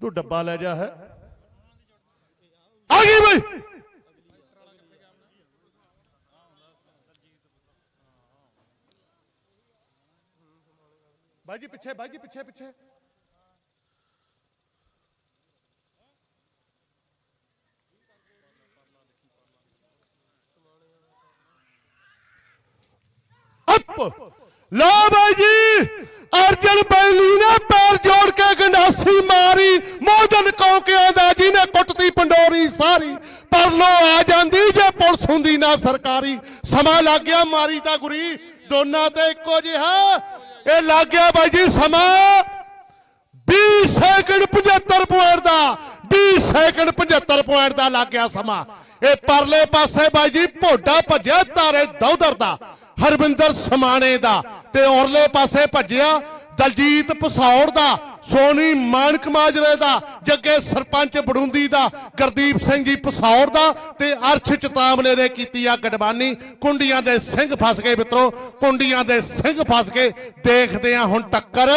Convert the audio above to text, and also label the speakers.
Speaker 1: ਤੂੰ ਡੱਬਾ ਲੈ ਜਾ ਹੈ ਆ ਗਈ ਬਈ ਬਾਈ ਜੀ ਪਿੱਛੇ ਬਾਈ ਜੀ ਪਿੱਛੇ ਪਿੱਛੇ ਅੱਪ ਲੋ ਬਾਈ ਜੀ ਅਰਜਨ ਮਾਰੀ ਮੋਜਨ ਕੌਕਿਆਂ ਦਾ ਜਿਹਨੇ ਕੁੱਟਤੀ ਪੰਡੋਰੀ ਸਾਰੀ। ਪਰ ਆ ਜਾਂਦੀ ਜੇ ਪੁਲਿਸ ਹੁੰਦੀ ਨਾ ਸਰਕਾਰੀ। ਸਮਾਂ ਲੱਗ ਗਿਆ ਮਾਰੀ ਤਾਂ ਗੁਰੀ, ਦੋਨਾਂ ਤੇ ਇੱਕੋ ਜਿਹਾ। ਇਹ ਲੱਗ ਗਿਆ ਬਾਈ ਜੀ ਸਮਾਂ। 20 ਸੈਕਿੰਡ 75 ਪੁਆਇੰਟ ਦਾ 20 ਸੈਕਿੰਡ 75 ਪੁਆਇੰਟ ਦਾ ਲੱਗ ਗਿਆ ਸਮਾਂ। ਇਹ ਪਰਲੇ ਪਾਸੇ ਬਾਈ ਜੀ ਭੋਡਾ ਭੱਜਿਆ ਤਾਰੇ ਦੌਦਰ ਦਾ, ਹਰਵਿੰਦਰ ਸਮਾਣੇ ਦਾ। ਤੇ ਔਰਲੇ ਪਾਸੇ ਭੱਜਿਆ ਦਲਜੀਤ ਪਸੌੜ ਦਾ ਸੋਨੀ ਮਾਨਕ ਮਾਜਰੇ ਦਾ, ਜੱਗੇ ਸਰਪੰਚ ਬੜੂੰਦੀ ਦਾ, ਗੁਰਦੀਪ ਸਿੰਘ ਜੀ ਪਸੌਰ ਦਾ ਤੇ ਅਰਸ਼ ਚਤਾਮਲੇ ਨੇ ਕੀਤੀ ਆ ਗਡਬਾਨੀ ਕੁੰਡੀਆਂ ਦੇ ਸਿੰਘ ਫਸ ਗਏ ਮਿੱਤਰੋ, ਕੁੰਡੀਆਂ ਦੇ ਸਿੰਘ ਫਸ ਗਏ। ਦੇਖਦੇ ਆ ਹੁਣ ਟੱਕਰ।